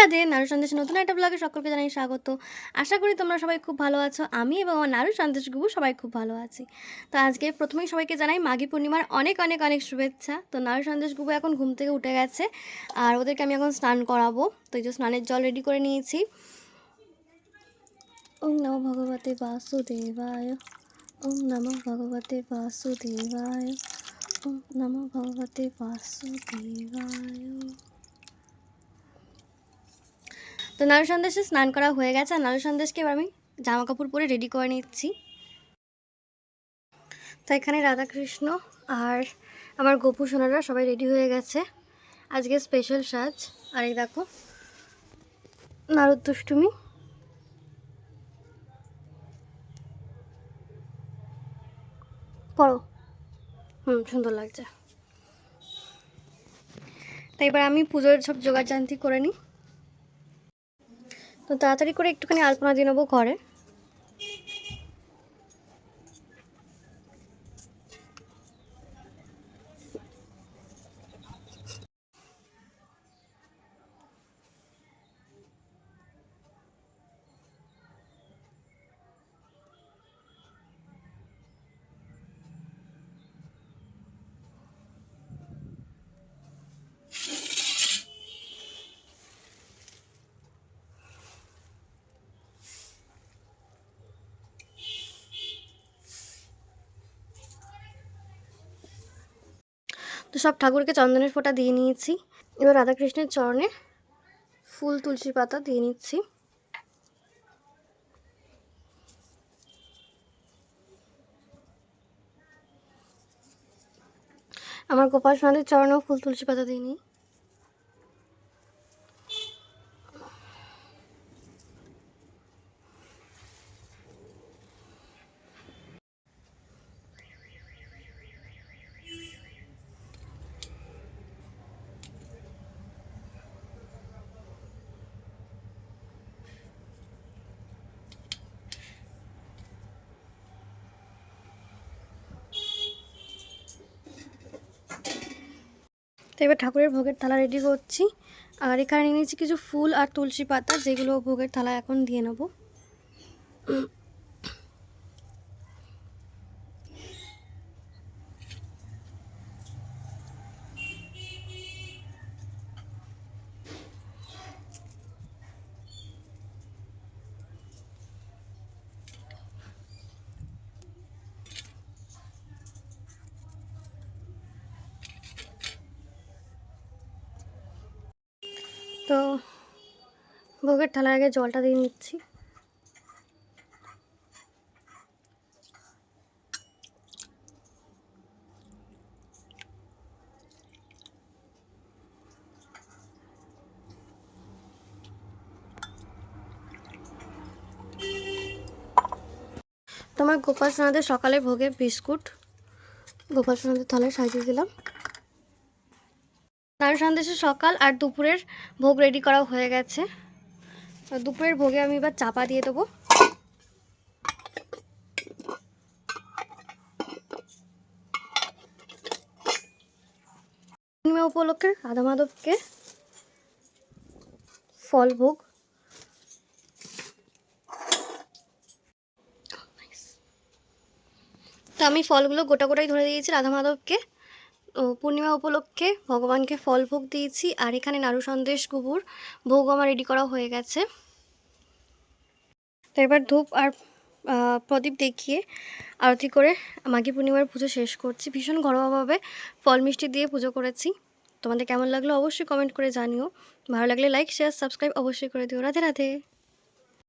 রাধে নারু সন্দেশ নতুন একটা ব্লগে সকলকে জানাই স্বাগত। আশা করি তোমরা সবাই খুব ভালো আছো। আমি এবং আমার নারু সন্দেশ গুবু সবাই খুব ভালো আছি। তো আজকে প্রথমেই সবাইকে জানাই মাঘী পূর্ণিমার অনেক অনেক অনেক শুভেচ্ছা। তো নারু সন্দেশ গুবু এখন ঘুম থেকে উঠে গেছে আর ওদেরকে আমি এখন স্নান করাবো। তো এই যে স্নানের জল রেডি করে নিয়েছি। ওম নম ভগবতে বাসুদেবায়। ওম নমো ভগবতে বাসুদেবায়। ওম নমো ভগবতে বাসুদেবায়। তো নারু সন্দেশে স্নান করা হয়ে গেছে, আর নারু সন্দেশকে এবার আমি জামা কাপড় পরে রেডি করে নিচ্ছি। তো এখানে রাধাকৃষ্ণ আর আমার গোপু সোনারা সবাই রেডি হয়ে গেছে। আজকে স্পেশাল সাজ। আর এই দেখো নারদ দুষ্টুমি পড়ো। হুম, সুন্দর লাগছে। তাই এবার আমি পুজোর সব জোগাড় করে নিই। তো তাড়াতাড়ি করে একটুখানি আলপনা দিয়ে নেব ঘরে। তো সব ঠাকুরকে চন্দনের ফোঁটা দিয়ে নিয়েছি। এবার রাধাকৃষ্ণের চরণে ফুল, তুলসী পাতা দিয়ে নিচ্ছি। আমার গোপাল সোনাদের চরণেও ফুল, তুলসী পাতা দিয়ে নিই। তো এবার ঠাকুরের ভোগের থালা রেডি করছি। আর এখানে নিয়ে নিয়েছি কিছু ফুল আর তুলসী পাতা, যেগুলো ভোগের থালা এখন দিয়ে নেব। তো ভোগের থালার আগে জলটা দিয়ে নিচ্ছি। তোমার গোপাল সোনাদের সকালে ভোগে বিস্কুট, গোপাল সোনাদের থালায় সাজিয়ে দিলাম। নারু সন্দেশে সকাল আর দুপুরের ভোগ রেডি করা হয়ে গেছে। দুপুরের ভোগে আমি এবার চাপা দিয়ে দেবো। উপলক্ষে রাধা মাধবকে ফল ভোগ। তো আমি ফলগুলো গোটা গোটাই ধরে দিয়েছি রাধা মাধবকে পূর্ণিমা উপলক্ষে ভগবানকে ফল ভোগ দিয়েছি, আর এখানে নাড়ু সন্দেশ, গুবুর, ভোগ আমার রেডি করা হয়ে গেছে। তো এবার ধূপ আর প্রদীপ দেখিয়ে আরতি করে মাঘী পূর্ণিমার পুজো শেষ করছি। ভীষণ ঘরোয়াভাবে ফল মিষ্টি দিয়ে পুজো করেছি। তোমাদের কেমন লাগল অবশ্যই কমেন্ট করে জানিও। ভালো লাগলে লাইক শেয়ার সাবস্ক্রাইব অবশ্যই করে দিও। রাধে রাধে।